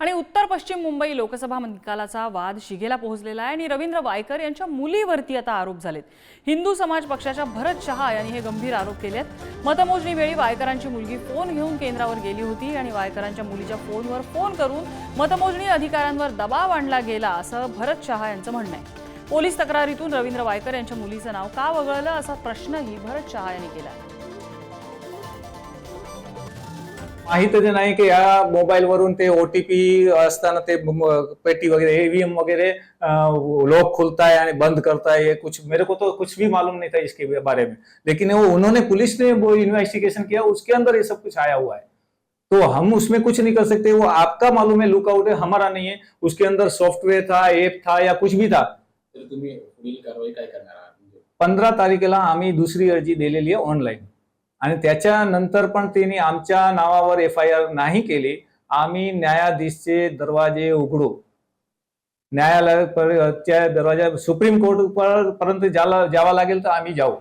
आणि उत्तर पश्चिम मुंबई लोकसभा निकालाचा वाद शिगेला पोहोचलेला आहे आणि रवींद्र वायकर यांच्या मुलीवरती आता आरोप झालेत. हिंदू समाज पक्षाच्या भरत शहा यांनी हे गंभीर आरोप केलेत. मतमोजणी वेळी वायकरांची मुलगी फोन घेऊन केंद्रावर गेली होती आणि वायकरांच्या मुलीच्या फोनवर फोन करून मतमोजणी अधिकाऱ्यांवर दबाव आणला गेला असं भरत शहा यांचं म्हणणं आहे. पोलीस तक्रारीतून रवींद्र वायकर यांच्या मुलीचं नाव का वगळलं असा प्रश्नही भरत शहा यांनी केला माहीतच नाही की या मोबाईल वरून ते ओटीपी असताना ते पेटी वगैरे ईवीएम वगैरे लॉक खुलता है यानी बंद करता है ये कुछ मेरे को तो कुछ भी मालूम नहीं था इसके बारे में लेकिन वो उन्होंने पुलिस ने वो इन्वेस्टिगेशन किया उसके अंदर ये सब कुछ आया हुआ है तो हम उसमें कुछ नहीं कर सकते वो आपका मालूम है लुकआउट है हमारा नहीं है उसके अंदर सॉफ्टवेअर था ऐप था या कुछ भी था तर तुम्ही पुढील कारवाई काय करणार आहात म्हणजे पंधरा तारखेला आम्ही दुसरी अर्जी दिलेली आहे ऑनलाईन आणि त्याच्यानंतर पण त्यांनी आमच्या नावावर एफ आय आर नाही केली. आम्ही न्यायाधीशचे दरवाजे उघडू. न्यायालयाच्या पर- दरवाजा सुप्रीम कोर्ट पर्यंत ज्याला जावं लागेल तर आम्ही जाऊ.